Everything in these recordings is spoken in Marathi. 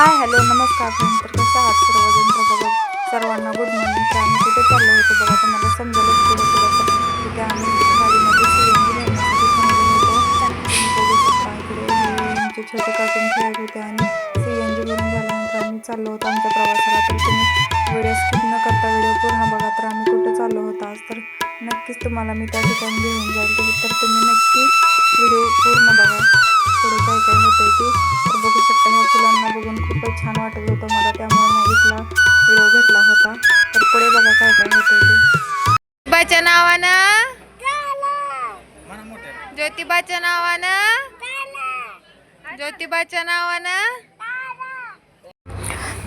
हाय हॅलो नमस्कार फ्रेंड्स. तर कसं आहात सर्वजण तर बघा. सर्वांना गुड मॉर्निंग. तर आम्ही कुठे चाललो होतो बघा. तुम्हाला समजेलच पुढे पुढं तिथे आम्ही गाडीमध्ये सीएनजी नेण्यासाठी थांबलो आमचे छोटे कार्टून खेळत होते आणि सी एन जी भरून झाल्यानंतर आम्ही चाललो होतो आमच्या प्रवासाला. तर तुम्ही व्हिडिओ स्किप न करता व्हिडिओ पूर्ण बघा. तर आम्ही कुठे चाललो होतो आज? तर नक्कीच तुम्हाला मी त्या ठिकाणी घेऊन जाईल. तर तुम्ही नक्की ज्योतिबाच्या नावानं? ज्योतिबाच्या नावानं? ज्योतिबाच्या नावानं?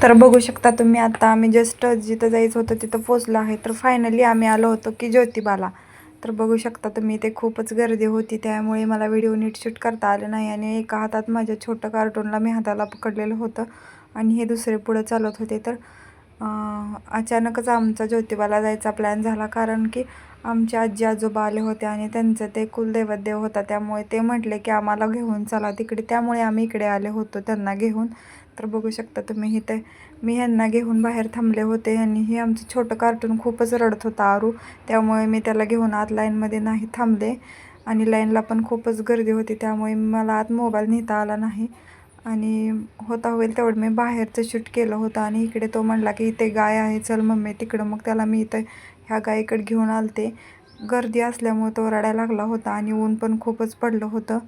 तर बघू शकता तुम्ही आता आम्ही जस्ट जिथं जायचं होतं तिथं पोचलो आहे. तर फायनली आम्ही आलो होतो की ज्योतिबाला. तर बघू शकता तुम्ही ते खूपच गर्दी होती. त्यामुळे मला व्हिडिओ नीट शूट करता आलं नाही. आणि एका हातात माझ्या छोटं कार्टूनला मी हाताला पकडलेलं होतं. आणि हे दुसरे पुढं चालत होते. तर अचानकच आमचा ज्योतिबाला जायचा प्लॅन झाला. कारण की आमचे आजी आजोबा आले होते आणि त्यांचं ते कुलदैवत देव होता. त्यामुळे ते म्हटले की आम्हाला घेऊन चला तिकडे. त्यामुळे आम्ही इकडे आले होतो त्यांना घेऊन. तर बघू शकता तुम्ही इथे मी ह्यांना घेऊन बाहेर थांबले होते आणि हे आमचं छोटं कार्टून खूपच रडत होता आरू. त्यामुळे मी त्याला घेऊन आत लाईनमध्ये नाही थांबले. आणि लाईनला पण खूपच गर्दी होती. त्यामुळे मला आत मोबाईल नेता आला नाही. आणि होता होईल तेवढं. मी बाहेरचं शूट केलं होतं आणि इकडे तो म्हणला की इथे गाय आहे चल मम्मी तिकडं. मग त्याला मी इथं ह्या गायीकडे घेऊन आलते. गर्दी असल्यामुळे तो रडायला लागला होता आणि ऊन पण खूपच पडलं होतं.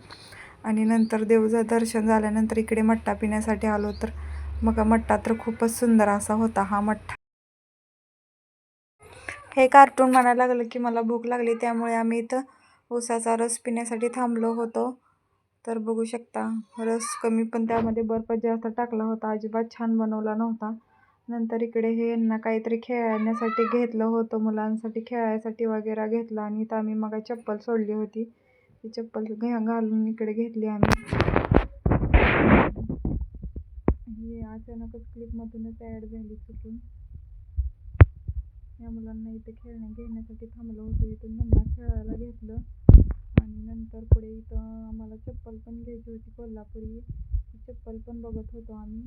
आणि नंतर देवचं दर्शन झाल्यानंतर इकडे मठ्ठा पिण्यासाठी आलो तर मग मठ्ठा तर खूपच सुंदर असा होता हा मठ्ठा. हे कार्टून म्हणायला लागलं की मला भूक लागली. त्यामुळे आम्ही इथं ऊसाचा रस पिण्यासाठी थांबलो होतो. तर बघू शकता रस कमी पण त्यामध्ये बर्फ जास्त टाकला होता. अजिबात छान बनवला नव्हता. नंतर इकडे हे यांना काहीतरी खेळण्यासाठी घेतलं होतं. मुलांसाठी खेळायसाठी वगैरे घेतलं आणि इथं आम्ही मग चप्पल सोडली होती. ती चप्पल घ्या घालून इकडे घेतली आम्ही. हे अचानकच क्लिपमधूनच ॲड झाली चुकून. या मुलांना इथे खेळण्या घेण्यासाठी थांबलो होतो. इथून त्यांना खेळायला घेतलं. आणि नंतर पुढे इथं आम्हाला चप्पल पण घ्यायची होती कोल्हापुरी. ती चप्पल पण बघत होतो आम्ही.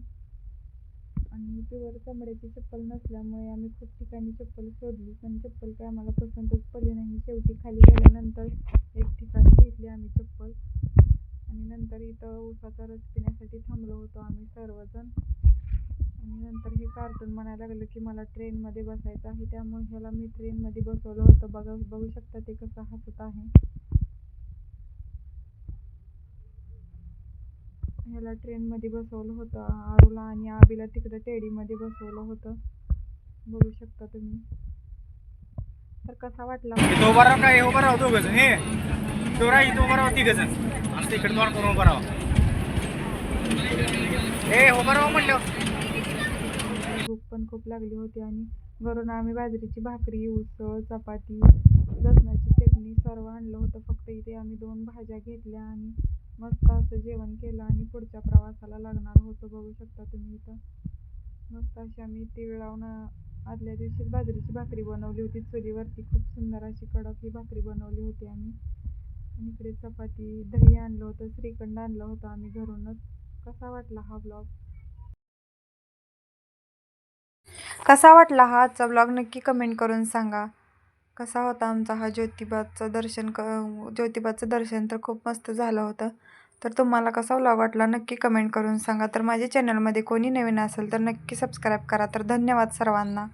आणि प्युअर चमड्याची चप्पल नसल्यामुळे आम्ही खूप ठिकाणी चप्पल शोधली. पण चप्पल काय आम्हाला पसंतच पडली नाही. शेवटी खाली गेल्यानंतर एक ठिकाणी घेतली आम्ही चप्पल. आणि नंतर इथं उसाचा रस पिण्यासाठी थांबलो होतो आम्ही सर्वजण. आणि नंतर हे कार्टून म्हणायला लागलं की मला ट्रेनमध्ये बसायचं आहे. त्यामुळे ह्याला मी ट्रेनमध्ये बसवलं होतं. बघा बघू शकता ते कसं हसत आहे. ह्याला ट्रेनमध्ये बसवलं होतं. आरूला आणि आबीला तिकडं टेडीमध्ये बसवलं होतं. बघू शकता तुम्ही. तर कसा वाटला? उभा राहा काय? उभा राहा दोघं हे. तो राहा इथं उभा राहा तिघ जण. आमचं इकडे तोंड करून उभा राहा. ए उभा राहा म्हणलं. भूक पण खूप लागली होती आणि घरून आम्ही बाजरीची भाकरी उसळ चपाती लसणाची चटणी सर्व आणलं होतं. फक्त इथे आम्ही दोन भाज्या घेतल्या आणि मस्त असं जेवण केलं आणि पुढच्या प्रवासाला लागणार होतं बघू शकता तुम्ही इथं. मस्त अशी आम्ही तीळ लावून आदल्या दिवशीच बाजरीची भाकरी बनवली होती. चुलीवरती खूप सुंदर अशी कडक ही भाकरी बनवली होती आम्ही. आणि इकडे चपाती दही आणलं होतं श्रीखंड आणलं होतं आम्ही घरूनच. कसा वाटला हा ब्लॉग कसा वाटला हा आजचा ब्लॉग नक्की कमेंट करून सांगा. कसा होता आमचा हा ज्योतिबाचं दर्शन क ज्योतिबाचं दर्शन तर खूप मस्त झालं होतं. तर तुम्हाला कसा व्लॉग वाटला नक्की कमेंट करून सांगा. तर माझ्या चॅनलमध्ये कोणी नवीन असेल तर नक्की सबस्क्राईब करा. तर धन्यवाद सर्वांना.